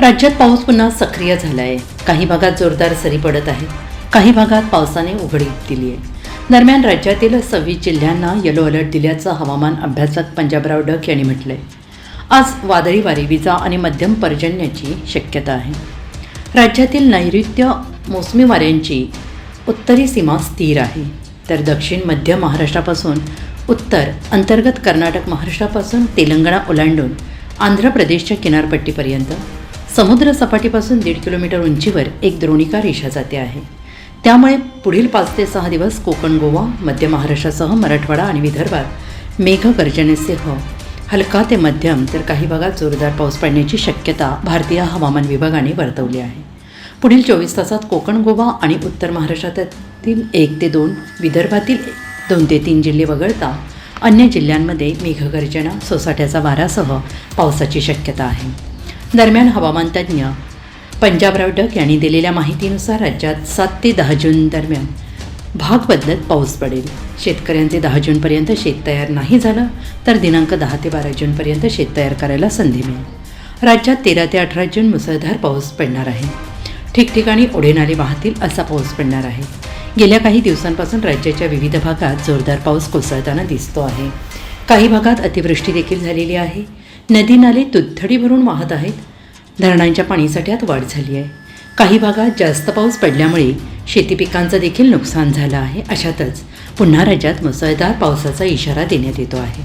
राज्यात पाऊस पुन्हा सक्रिय झाला आहे काही भागात जोरदार सरी पडत आहेत. काही भागात पावसाने उघडीप दिली आहे दरम्यान राज्यातील सव्वीस जिल्ह्यांना येलो अलर्ट दिल्याचं हवामान अभ्यासक पंजाबराव डक यांनी म्हटलंय. आज वादळी वारी विजा आणि मध्यम पर्जन्याची शक्यता आहे. राज्यातील नैऋत्य मोसमी वाऱ्यांची उत्तरी सीमा स्थिर आहे. तर दक्षिण मध्य महाराष्ट्रापासून उत्तर अंतर्गत कर्नाटक महाराष्ट्रापासून तेलंगणा ओलांडून आंध्र प्रदेशच्या किनारपट्टीपर्यंत समुद्र सपाटीपासून दीड किलोमीटर उंचीवर एक द्रोणिका रेषा जाते आहे. त्यामुळे पुढील पाच ते सहा दिवस कोकण गोवा मध्य महाराष्ट्रासह मराठवाडा आणि विदर्भात मेघगर्जनेसह हलका ते मध्यम तर काही भागात जोरदार पाऊस पडण्याची शक्यता भारतीय हवामान विभागाने वर्तवली आहे. पुढील चोवीस तासात कोकण गोवा आणि उत्तर महाराष्ट्रातील एक ते दोन विदर्भातील दोन ते तीन जिल्हे वगळता अन्य जिल्ह्यांमध्ये मेघगर्जना सोसाट्याचा वारासह पावसाची शक्यता आहे. दरम्यान हवामान तज्ज्ञ पंजाबराव डक यांनी दिलेल्या माहितीनुसार राज्यात सात ते दहा जून दरम्यान भाग बदलत पाऊस पडेल. शेतकऱ्यांचे दहा जूनपर्यंत शेत तयार नाही झालं तर दिनांक दहा ते बारा जूनपर्यंत शेत तयार करायला संधी मिळेल. राज्यात तेरा ते अठरा जून मुसळधार पाऊस पडणार आहे. ठिकठिकाणी ओढेनाले वाहतील असा पाऊस पडणार आहे. गेल्या काही दिवसांपासून राज्याच्या विविध भागात जोरदार पाऊस कोसळताना दिसतो आहे. काही भागात अतिवृष्टी देखील झालेली आहे. नदी नाले तुथडी भरून वाहत आहेत. धरणांच्या पाणीसाठ्यात वाढ झाली आहे. काही भागात जास्त पाऊस पडल्यामुळे शेती पिकांचं देखील नुकसान झालं आहे. अशातच पुन्हा राज्यात मुसळधार पावसाचा इशारा देण्यात येतो आहे.